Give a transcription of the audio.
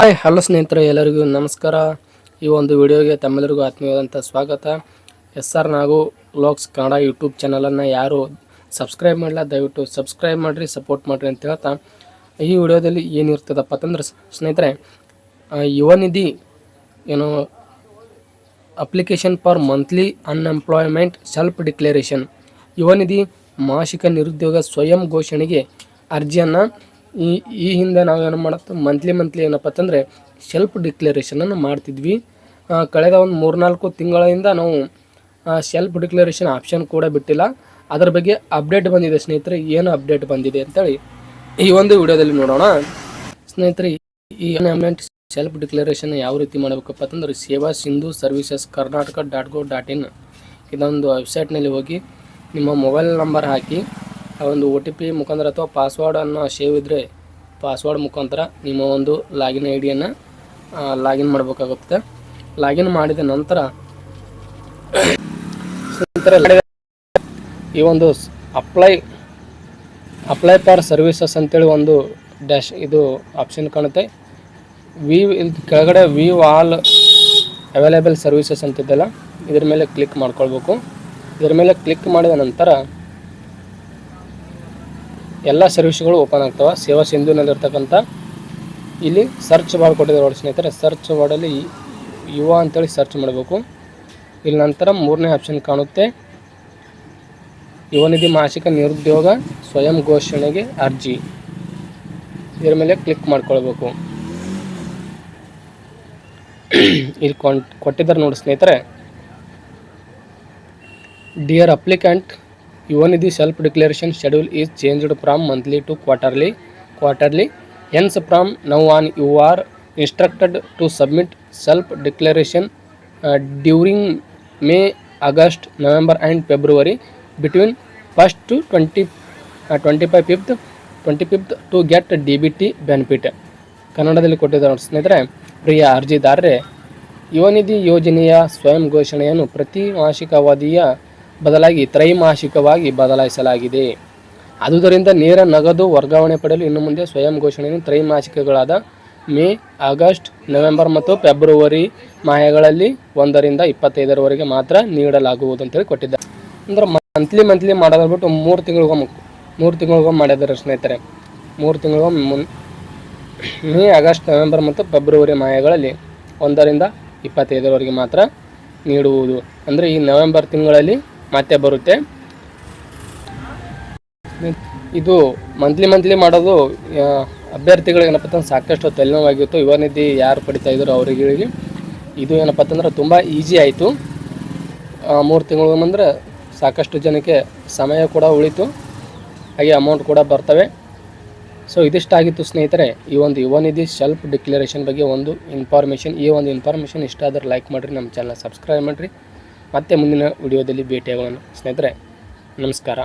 Hi hello ಸ್ನೇಹಿತರೆ, ಎಲ್ಲರಿಗೂ ನಮಸ್ಕಾರ. ಈ ಒಂದು ವಿಡಿಯೋಗೆ ತಮ್ಮೆಲ್ಲರಿಗೂ ಆತ್ಮೀಯವಾದಂಥ ಸ್ವಾಗತ. ಎಸ್ ಆರ್ ನಾಗು ಲೋಕ್ಸ್ ಕನ್ನಡ ಯೂಟ್ಯೂಬ್ ಚಾನಲನ್ನು ಯಾರು ಸಬ್ಸ್ಕ್ರೈಬ್ ಮಾಡಲ್ಲ ದಯವಿಟ್ಟು ಸಬ್ಸ್ಕ್ರೈಬ್ ಮಾಡಿರಿ, ಸಪೋರ್ಟ್ ಮಾಡಿರಿ ಅಂತ ಹೇಳ್ತಾ, ಈ ವಿಡಿಯೋದಲ್ಲಿ ಏನಿರ್ತದಪ್ಪ ಅಂತಂದ್ರೆ ಸ್ನೇಹಿತರೆ ಯುವ ನಿಧಿ, ಏನು application for monthly unemployment self declaration Yuva Nidhi ಮಾಸಿಕ ನಿರುದ್ಯೋಗ ಸ್ವಯಂ ಘೋಷಣೆಗೆ ಅರ್ಜಿಯನ್ನು ಈ ಈ ಹಿಂದೆ ನಾವು ಏನು ಮಾಡುತ್ತೆ ಮಂತ್ಲಿ ಮಂತ್ಲಿ ಏನಪ್ಪ ಅಂತಂದರೆ ಸೆಲ್ಫ್ ಡಿಕ್ಲರೇಷನನ್ನು ಮಾಡ್ತಿದ್ವಿ. ಕಳೆದ ಒಂದು ಮೂರ್ನಾಲ್ಕು ತಿಂಗಳಿಂದ ನಾವು ಸೆಲ್ಫ್ ಡಿಕ್ಲರೇಷನ್ ಆಪ್ಷನ್ ಕೂಡ ಬಿಟ್ಟಿಲ್ಲ. ಅದರ ಬಗ್ಗೆ ಅಪ್ಡೇಟ್ ಬಂದಿದೆ ಸ್ನೇಹಿತರೆ. ಏನು ಅಪ್ಡೇಟ್ ಬಂದಿದೆ ಅಂತೇಳಿ ಈ ಒಂದು ವಿಡಿಯೋದಲ್ಲಿ ನೋಡೋಣ. ಸ್ನೇಹಿತರೆ, ಈ ಅಮೆಂಟ್ ಸೆಲ್ಫ್ ಡಿಕ್ಲರೇಷನ್ ಯಾವ ರೀತಿ ಮಾಡಬೇಕಪ್ಪ ಅಂತಂದ್ರೆ Seva Sindhu services Karnataka dot gov dot in ಇದೊಂದು ವೆಬ್ಸೈಟ್ನಲ್ಲಿ ಹೋಗಿ ನಿಮ್ಮ ಮೊಬೈಲ್ ನಂಬರ್ ಹಾಕಿ ಆ ಒಂದು ಒ ಟಿ ಪಿ ಮುಖಾಂತರ ಅಥವಾ ಪಾಸ್ವರ್ಡನ್ನು ಸೇವ್ ಇದ್ದರೆ ಪಾಸ್ವರ್ಡ್ ಮುಖಾಂತರ ನಿಮ್ಮ ಒಂದು ಲಾಗಿನ್ ಐ ಡಿಯನ್ನು ಲಾಗಿನ್ ಮಾಡಬೇಕಾಗುತ್ತೆ. ಲಾಗಿನ್ ಮಾಡಿದ ನಂತರ ಈ ಒಂದು ಅಪ್ಲೈ ಅಪ್ಲೈ ಫಾರ್ ಸರ್ವಿಸಸ್ ಅಂತೇಳಿ ಒಂದು ಡ್ಯಾಶ್ ಇದು ಆಪ್ಷನ್ ಕಾಣುತ್ತೆ. ವಿ ಕೆಳಗಡೆ ವಿ ಆಲ್ ಅವೈಲೇಬಲ್ ಸರ್ವಿಸಸ್ ಅಂತಿದ್ದಲ್ಲ, ಇದ್ರ ಮೇಲೆ ಕ್ಲಿಕ್ ಮಾಡ್ಕೊಳ್ಬೇಕು. ಇದ್ರ ಮೇಲೆ ಕ್ಲಿಕ್ ಮಾಡಿದ ನಂತರ ಎಲ್ಲ ಸರ್ವಿಸ್ಗಳು ಓಪನ್ ಆಗ್ತವೆ. ಸೇವಾ ಸಿಂಧುನಲ್ಲಿರ್ತಕ್ಕಂಥ ಇಲ್ಲಿ ಸರ್ಚ್ ಬಾರ್ ಕೊಟ್ಟಿದ್ದಾರೆ ನೋಡಿ ಸ್ನೇಹಿತರೆ. ಸರ್ಚ್ ಬಾರ್ಡಲ್ಲಿ ಯುವ ಅಂತೇಳಿ ಸರ್ಚ್ ಮಾಡಬೇಕು. ಇಲ್ಲಿ ನಂತರ ಮೂರನೇ ಆಪ್ಷನ್ ಕಾಣುತ್ತೆ. ಯುವ ನಿಧಿ ಮಾಸಿಕ ನಿರುದ್ಯೋಗ ಸ್ವಯಂ ಘೋಷಣೆಗೆ ಅರ್ಜಿ. ಇದರ ಮೇಲೆ ಕ್ಲಿಕ್ ಮಾಡ್ಕೊಳ್ಬೇಕು. ಇಲ್ಲಿ ಕೊಟ್ಟಿದ್ದಾರೆ ನೋಡಿ ಸ್ನೇಹಿತರೆ. Dear applicant self declaration schedule is changed from monthly to quarterly quarterly hence from now on you are instructed to submit self declaration during May August November and February between first to twenty twenty five fifth twenty fifth to get D B T benefit ಕನ್ನಡದಲ್ಲಿ ಕೊಟ್ಟಿದ್ದಾರೆ ನೋಡಿ ಸ್ನೇಹಿತರೆ, ಪ್ರಿಯ ಅರ್ಜಿದಾರರೇ ಯುವನಿಧಿ ಯೋಜನೆಯ ಸ್ವಯಂ ಘೋಷಣೆಯನ್ನು ಪ್ರತಿ ಮಾಸಿಕ ಅವಧಿಯ ಬದಲಾಗಿ ತ್ರೈಮಾಸಿಕವಾಗಿ ಬದಲಾಯಿಸಲಾಗಿದೆ. ಆದುದರಿಂದ ನೇರ ನಗದು ವರ್ಗಾವಣೆ ಪಡೆಯಲು ಇನ್ನು ಮುಂದೆ ಸ್ವಯಂ ಘೋಷಣೆಯನ್ನು ತ್ರೈಮಾಸಿಕಗಳಾದ ಮೇ, ಆಗಸ್ಟ್, ನವೆಂಬರ್ ಮತ್ತು ಫೆಬ್ರವರಿ ಮಾಹೆಗಳಲ್ಲಿ ಒಂದರಿಂದ ಇಪ್ಪತ್ತೈದರವರೆಗೆ ಮಾತ್ರ ನೀಡಲಾಗುವುದು ಅಂತೇಳಿ ಕೊಟ್ಟಿದ್ದಾರೆ. ಅಂದ್ರೆ ಮಂತ್ಲಿ ಮಂತ್ಲಿ ಮಾಡೋದ್ಬಿಟ್ಟು ಮೂರು ತಿಂಗಳಿಗೊಮ್ಮೆ ಮೂರು ತಿಂಗಳಿಗೊಮ್ಮೆ ಮಾಡಿದ್ದಾರೆ ಸ್ನೇಹಿತರೆ. ಮೂರು ತಿಂಗಳಿಗೊಮ್ಮೆ ಮುನ್, ಮೇ, ಆಗಸ್ಟ್, ನವೆಂಬರ್ ಮತ್ತು ಫೆಬ್ರವರಿ ಮಾಹೆಗಳಲ್ಲಿ ಒಂದರಿಂದ ಇಪ್ಪತ್ತೈದರವರೆಗೆ ಮಾತ್ರ ನೀಡುವುದು. ಅಂದರೆ ಈ ನವೆಂಬರ್ ತಿಂಗಳಲ್ಲಿ ಮತ್ತೆ ಬರುತ್ತೆ. ಇದು ಮಂತ್ಲಿ ಮಂತ್ಲಿ ಮಾಡೋದು ಅಭ್ಯರ್ಥಿಗಳು ಏನಪ್ಪ ಅಂತಂದ್ರೆ ಸಾಕಷ್ಟು ತಲೆನೋವಾಗಿತ್ತು ಯುವ ನಿಧಿ ಯಾರು ಪಡಿತಾ ಇದ್ರು ಅವರಿಗೆ ಇದು ಏನಪ್ಪ ಅಂತಂದ್ರೆ ತುಂಬ ಈಜಿ ಆಯಿತು. ಮೂರು ತಿಂಗಳು ಅಂದ್ರೆ ಸಾಕಷ್ಟು ಜನಕ್ಕೆ ಸಮಯ ಕೂಡ ಉಳಿತು. ಹಾಗೆ ಅಮೌಂಟ್ ಕೂಡ ಬರ್ತವೆ. ಸೊ ಇದಿಷ್ಟಾಗಿತ್ತು ಸ್ನೇಹಿತರೆ, ಈ ಒಂದು ಯುವ ನಿಧಿ ಸೆಲ್ಫ್ ಡಿಕ್ಲರೇಷನ್ ಬಗ್ಗೆ ಒಂದು ಇನ್ಫಾರ್ಮೇಷನ್ ಈ ಒಂದು ಇನ್ಫಾರ್ಮೇಷನ್ ಇಷ್ಟ ಆದ್ರೆ ಲೈಕ್ ಮಾಡಿರಿ, ನಮ್ಮ ಚಾನಲ್ ಸಬ್ಸ್ಕ್ರೈಬ್ ಮಾಡಿರಿ. ಮತ್ತೆ ಮುಂದಿನ ವಿಡಿಯೋದಲ್ಲಿ ಭೇಟಿಯಾಗೋಣ. ಸ್ನೇಹಿತರೆ ನಮಸ್ಕಾರ.